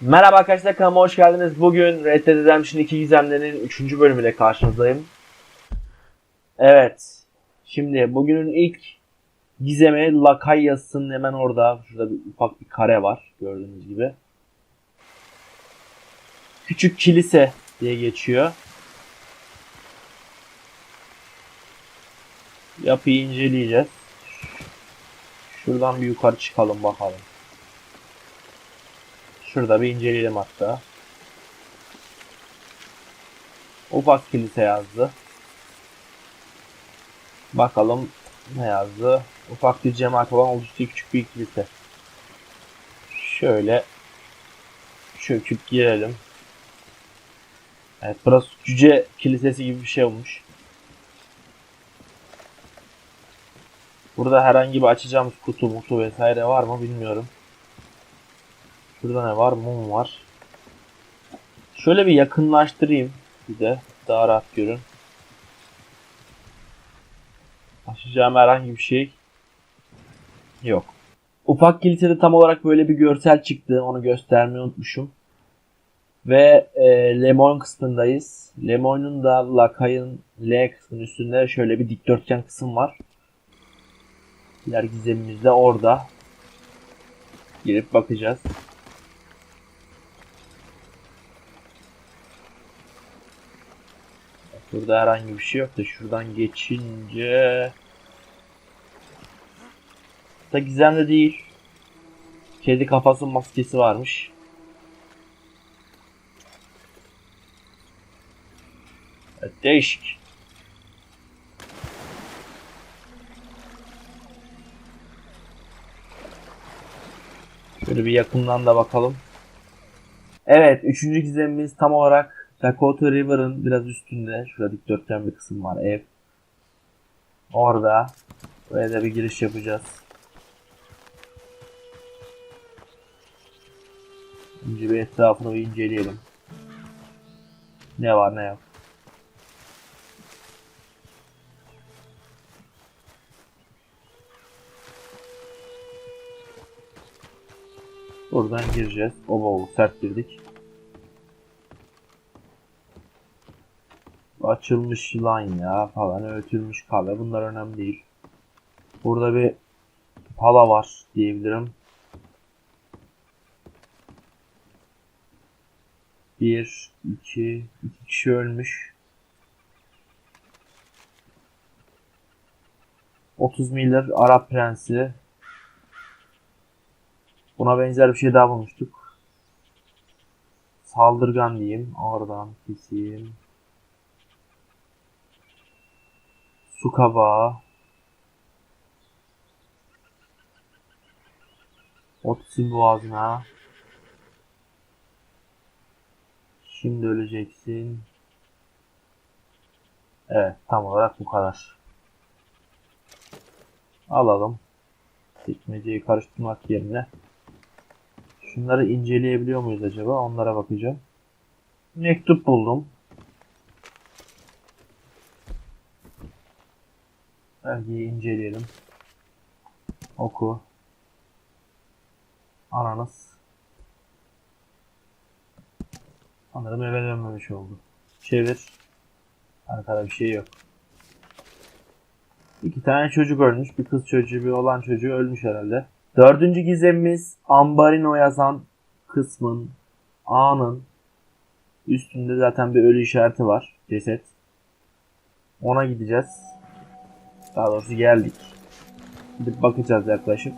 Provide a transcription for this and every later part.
Merhaba arkadaşlar kanalıma hoş geldiniz. Bugün Red Dead Redemption 2 gizemlerinin 3. bölümüyle karşınızdayım. Evet. Şimdi bugünün ilk gizemi Lakayyas'ın hemen orada. Şurada bir ufak bir kare var gördüğünüz gibi. Küçük kilise diye geçiyor. Yapıyı inceleyeceğiz. Şuradan bir yukarı çıkalım bakalım. Şurada bir inceleyelim hatta. Ufak kilise yazdı. Bakalım ne yazdı. Ufak bir cemaat olan oluştuğu küçük bir kilise. Şöyle çöküp girelim. Evet burası cüce kilisesi gibi bir şey olmuş. Burada herhangi bir açacağımız kutu mutu vesaire var mı bilmiyorum. Şurada ne var? Mum var. Şöyle bir yakınlaştırayım bir de daha rahat görün. Açacağım herhangi bir şey yok. Ufak kilisede tam olarak böyle bir görsel çıktı. Onu göstermeyi unutmuşum. Ve e, Lemoyne kısmındayız. Lemoyne'un da Lakay'ın L kısmının üstünde şöyle bir dikdörtgen kısım var. Diğer gizemimiz de orada. Girip bakacağız. Burada herhangi bir şey yok da şuradan geçince da gizemli değil. Kedi kafası maskesi varmış. Evet, değişik. Şöyle bir yakından da bakalım. Evet, üçüncü gizemimiz tam olarak Dakota River'ın biraz üstünde. Şurada dikdörtgen bir kısım var, ev. Orada. Buraya da bir giriş yapacağız. Önce bir etrafını bir inceleyelim. Ne var ne yok. Buradan gireceğiz. Oba oba sert girdik. Açılmış yılan ya falan öğütülmüş kahve bunlar önemli değil. Burada bir pala var diyebilirim. Bir, iki, iki kişi ölmüş. 30 milyar Arap prensi. Buna benzer bir şey daha bulmuştuk. Saldırgan diyeyim. Oradan keseyim. Su kabağı. Otisin boğazına. Şimdi öleceksin. Evet tam olarak bu kadar. Alalım. Tekmeceyi karıştırmak yerine. Şunları inceleyebiliyor muyuz acaba? Onlara bakacağım. Mektup buldum. Belgeyi inceleyelim. Oku. Ananas. Sanırım eve dönmemiş oldu. Çevir. Arkada bir şey yok. İki tane çocuk ölmüş. Bir kız çocuğu, bir oğlan çocuğu ölmüş herhalde. Dördüncü gizemimiz Ambarino yazan kısmın A'nın üstünde zaten bir ölü işareti var. Ceset. Ona gideceğiz. Daha doğrusu geldik. Gidip bakacağız yaklaşık.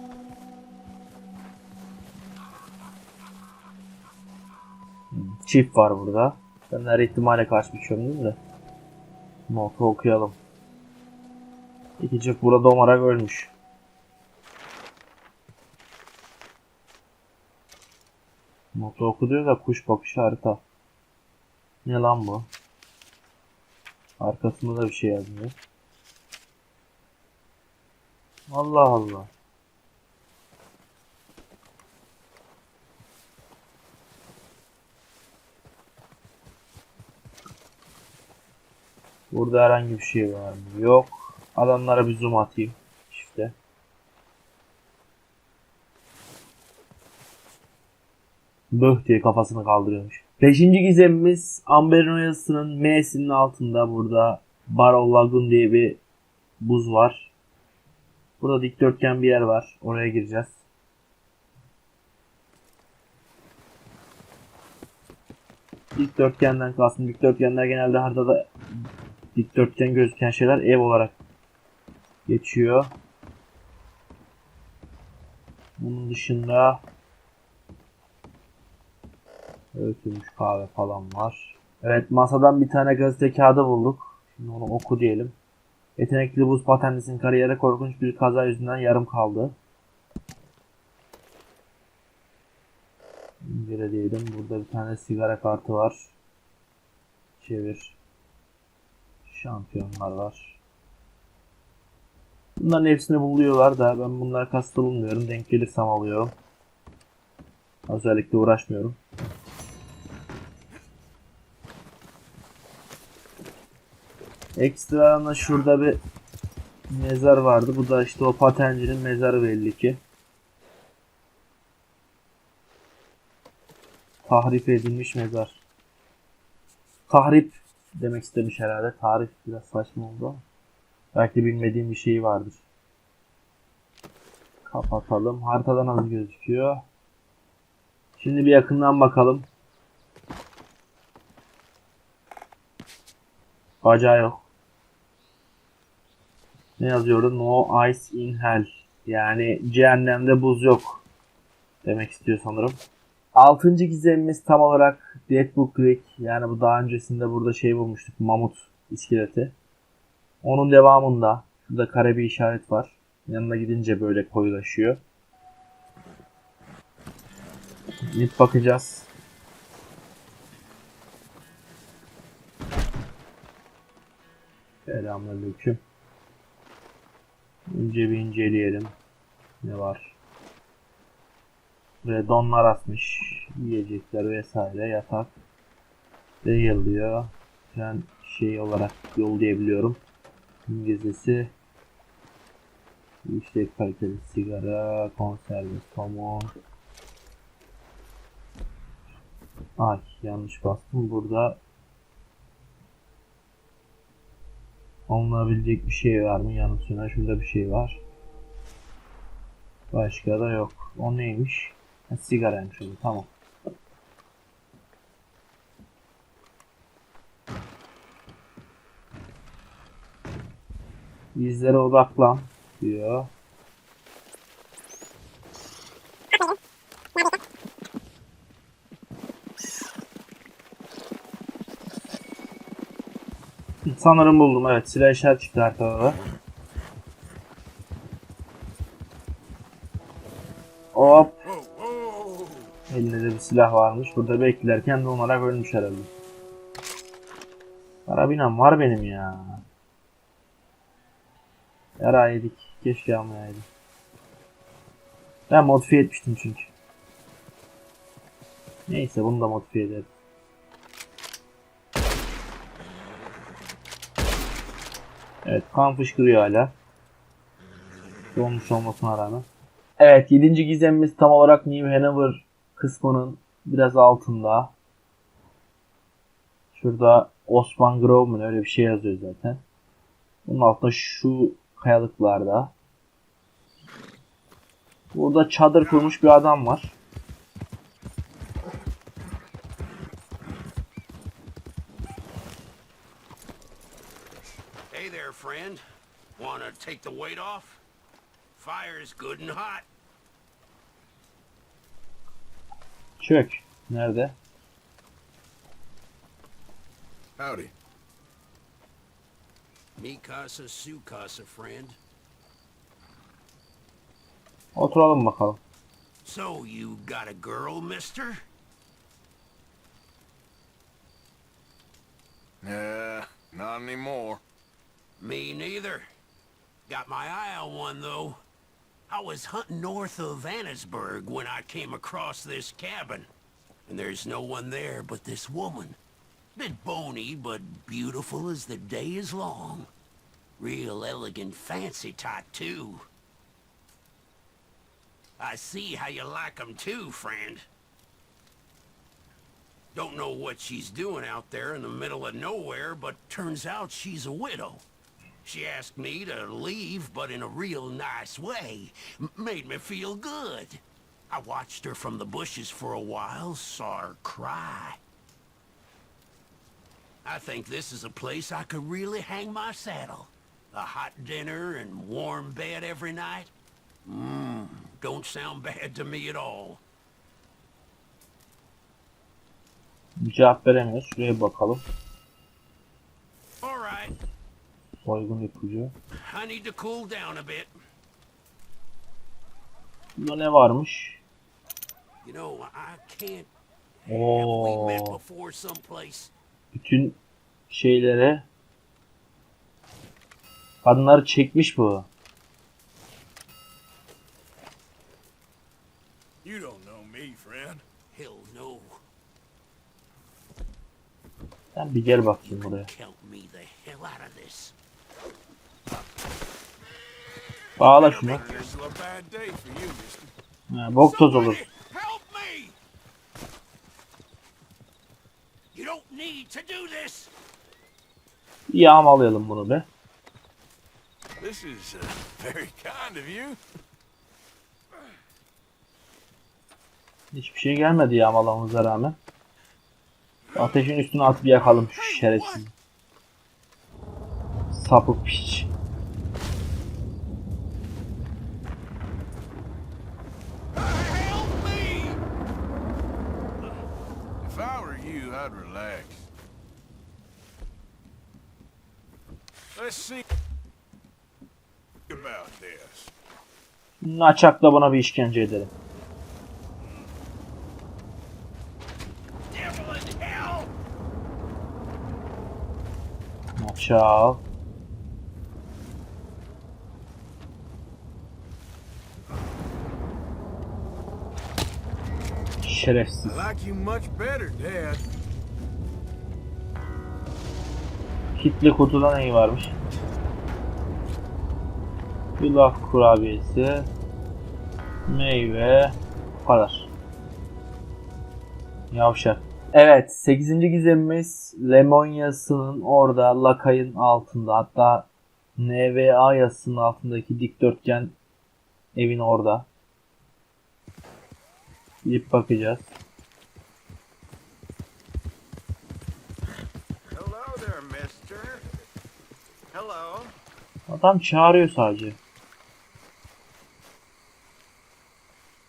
Hmm, Çift var burada. Ben her ihtimale karşı bir çömdüm de. Notu okuyalım. İki çift burada domarak ölmüş. Notu oku diyor da kuş bakışı harita. Ne lan bu? Arkasında da bir şey yazmıyor. Allah Allah. Burada herhangi bir şey var mı? Yok. Adamlara bir zoom atayım. Çifte. Böh diye kafasını kaldırıyormuş. Beşinci gizemimiz Amber'in oyasının M'sinin altında burada Barrow Lagoon diye bir buz var. Burada dikdörtgen bir yer var. Oraya gireceğiz. Dikdörtgenden kastım. Dikdörtgenler genelde haritada dikdörtgen gözüken şeyler ev olarak geçiyor. Bunun dışında öğütülmüş kahve falan var. Evet masadan bir tane gazete kağıdı bulduk. Şimdi onu oku diyelim. Yetenekli buz patenlisinin kariyeri korkunç bir kaza yüzünden yarım kaldı. İngire diyelim. Burada bir tane sigara kartı var. Çevir. Şampiyonlar var. Bunların hepsini buluyorlar da ben bunları kasta bulmuyorum. Denk gelirsem alıyorum. Özellikle uğraşmıyorum. Ekstradan şurada bir mezar vardı. Bu da işte o patencinin mezarı belli ki. Tahrip edilmiş mezar. Tahrip demek istemiş herhalde. Tarif biraz saçma oldu. Belki bilmediğim bir şey vardır. Kapatalım. Haritadan az gözüküyor. Şimdi bir yakından bakalım. Bacağı yok. Ne yazıyordu? No ice in hell. Yani cehennemde buz yok. Demek istiyor sanırım. Altıncı gizemimiz tam olarak Deadpool Creek. Yani bu daha öncesinde burada şey bulmuştuk. Mamut iskeleti. Onun devamında şurada kare bir işaret var. Yanına gidince böyle koyulaşıyor. Gidip bakacağız. Selamünaleyküm. Önce bir inceleyelim. Ne var? Ve donlar atmış. Yiyecekler vesaire. Yatak. Yayılıyor. Ben şey olarak yollayabiliyorum. İngilizcesi işte kaliteli sigara, konserve somon. Ay yanlış bastım. Burada alınabilecek bir şey var mı? Yanı sıra şurada bir şey var. Başka da yok. O neymiş? Ha, sigaraymış o. Tamam. İzlere odaklan diyor. Sanırım buldum. Evet silah işaret çıktı haritada da. Hop. Elinde de bir silah varmış. Burada beklerken donarak ölmüş herhalde. Karabinam var benim ya. Yara yedik. Keşke almayaydım. Ben modifiye etmiştim çünkü. Neyse bunu da modifiye ederim. Evet kan fışkırıyor hala. Donmuş olmasına rağmen. Evet 7. gizemimiz tam olarak New Hanover kısmının biraz altında. Şurada Osman Grove mu öyle bir şey yazıyor zaten. Bunun altında şu kayalıklarda. Burada çadır kurmuş bir adam var. Take the weight off? Fire's good and hot. Çök. Nerede? Howdy. Me casa, su casa, friend. Oturalım bakalım. So, you got a girl, mister? Nah, not anymore. Me neither. Got my eye on one, though. I was hunting north of Annesburg when I came across this cabin. And there's no one there but this woman. Bit bony, but beautiful as the day is long. Real elegant fancy type, too. I see how you like 'em too, friend. Don't know what she's doing out there in the middle of nowhere, but turns out she's a widow. She asked me to leave, but in a real nice way. M- made me feel good. I watched her from the bushes for a while, saw her cry. I think this is a place I could really hang my saddle. A hot dinner and warm bed every night. Mmm, don't sound bad to me at all. Cevap veremiyoruz. Şuraya bakalım. All right, Soygun ipucu. I need to cool down a bit. Bunda ne varmış? Oo, bütün şeylere kadınları çekmiş bu. You don't know me, friend. Hell no. Sen bir gel bakayım buraya. Count me the hell out of this. Bağla şunu. Make this a bad day for you, mister. Ha, bok toz olur. Yağmalayalım bunu be. This is uh, very kind of you. Hiçbir şey gelmedi yağmalamamıza rağmen. Ateşin üstüne atıp yakalım şu şerefsiz. Sapık piç. Naçakla buna bir işkence edelim. Naçak. Şerefsiz. I like you much better, Dad. Kitli kutuda neyi varmış? Yulaf kurabiyesi. Meyve. Bu kadar. Yavşak. Evet 8. gizemimiz Lemonyası'nın orada lakayın altında hatta NVA yasının altındaki dikdörtgen evin orada. Gidip bakacağız. Adam çağırıyor sadece.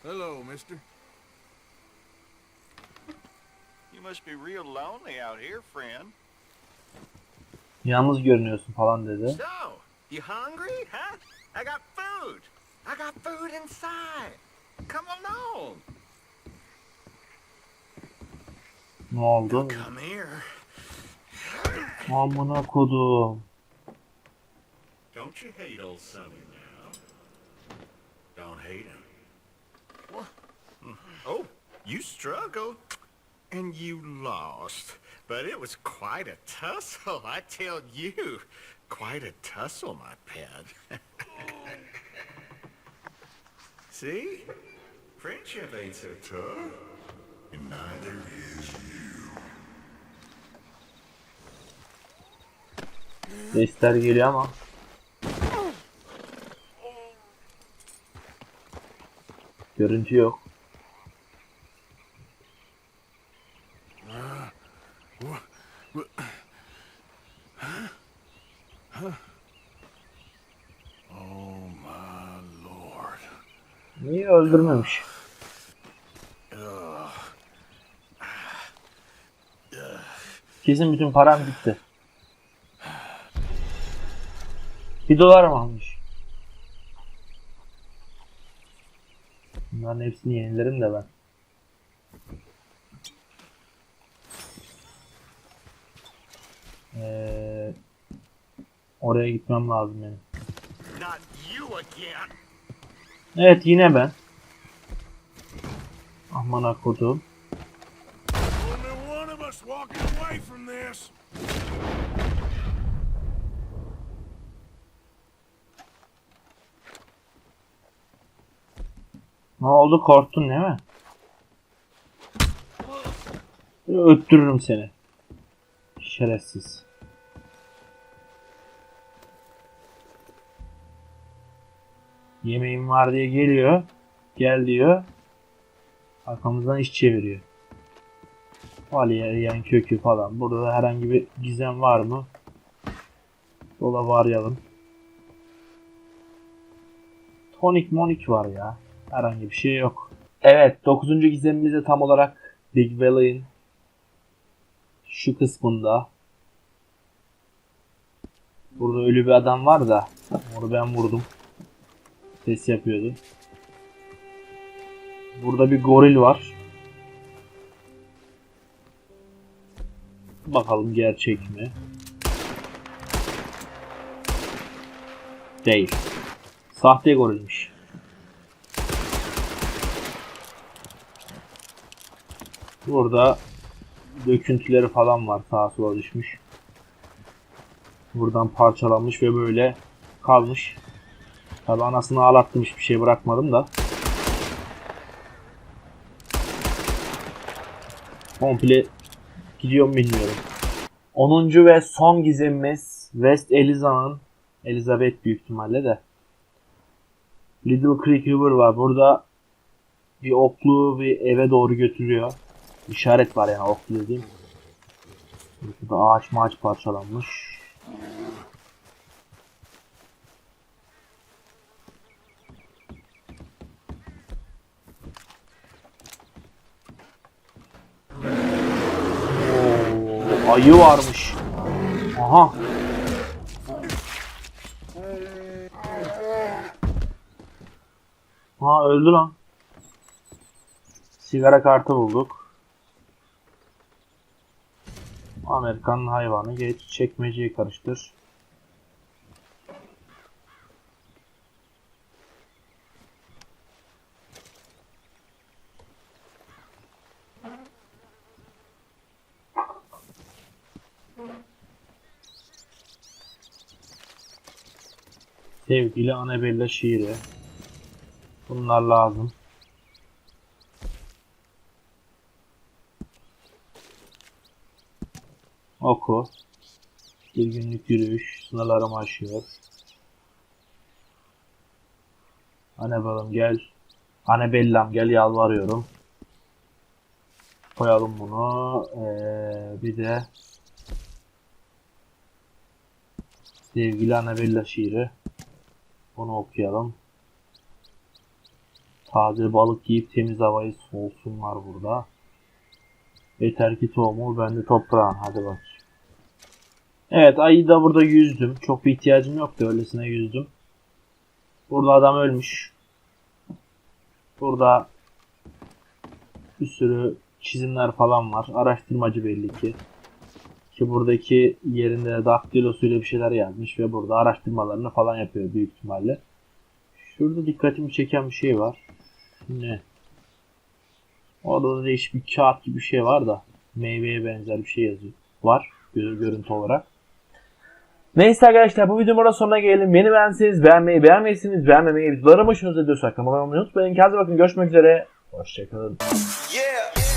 Hello, mister. You must be real lonely out here, friend. Yalnız görünüyorsun falan dedi. So, you hungry, huh? I got food. I got food inside. Come along. Ne oldu? Come here. Amına kodum. Don't you hate old Sonny now? Don't hate him. Oh, you struggled. And you lost. But it was quite a tussle, I tell you. Quite a tussle, my pet. See? Friendship ain't so tough. And neither is Sesler geliyor ama. Görüntü yok. Öldürmemiş? Kesin bütün param gitti. Bir dolar mı almış? Bunların hepsini yenilerim de ben. Ee, oraya gitmem lazım benim. Evet yine ben. From this. Ne oldu korktun değil mi? Öttürürüm seni. Şerefsiz. Yemeğim var diye geliyor. Gel diyor. Arkamızdan iş çeviriyor. Valiye yan kökü falan. Burada da herhangi bir gizem var mı? Dolabı arayalım. Tonik monik var ya. Herhangi bir şey yok. Evet 9. gizemimiz de tam olarak Big Valley'in şu kısmında. Burada ölü bir adam var da onu ben vurdum. Ses yapıyordu. Burada bir goril var. Bakalım gerçek mi? Değil. Sahte gorilmiş. Burada döküntüleri falan var sağa sola düşmüş. Buradan parçalanmış ve böyle kalmış. Tabi anasını ağlattım hiçbir şey bırakmadım da. Komple gidiyorum bilmiyorum. 10. ve son gizemimiz West Eliza'nın Elizabeth büyük ihtimalle de Little Creek River var. Burada bir oklu bir eve doğru götürüyor. İşaret var yani oklu dediğim. Burada ağaç maaç parçalanmış. Ayı varmış. Aha. Ha öldü lan. Sigara kartı bulduk. Amerikan hayvanı geç çekmeceyi karıştır. Sevgili Annabella şiiri. Bunlar lazım. Oku. Bir günlük yürüyüş. Sınırlarımı aşıyor. Annabellam gel. Annabellam gel yalvarıyorum. Koyalım bunu. Ee, bir de Sevgili Annabella şiiri. Bunu okuyalım. Taze balık yiyip temiz havayı solsunlar burada. Yeter ki tohumu bende toprağın. Hadi bak. Evet ayı da burada yüzdüm. Çok bir ihtiyacım yoktu. Öylesine yüzdüm. Burada adam ölmüş. Burada bir sürü çizimler falan var. Araştırmacı belli ki. Ki buradaki yerinde daktilosuyla bir şeyler yazmış ve burada araştırmalarını falan yapıyor büyük ihtimalle. Şurada dikkatimi çeken bir şey var. Ne? Orada da değişik bir kağıt gibi bir şey var da meyveye benzer bir şey yazıyor. Var gör- görüntü olarak. Neyse arkadaşlar bu videonun burada sonuna gelelim. Beni beğenseniz beğenmeyi, beğenmezseniz beğenmemeyi, videolarım hoşunuza gidiyorsa kanalıma abone olmayı unutmayın. Kendinize bakın görüşmek üzere. Hoşçakalın. Yeah.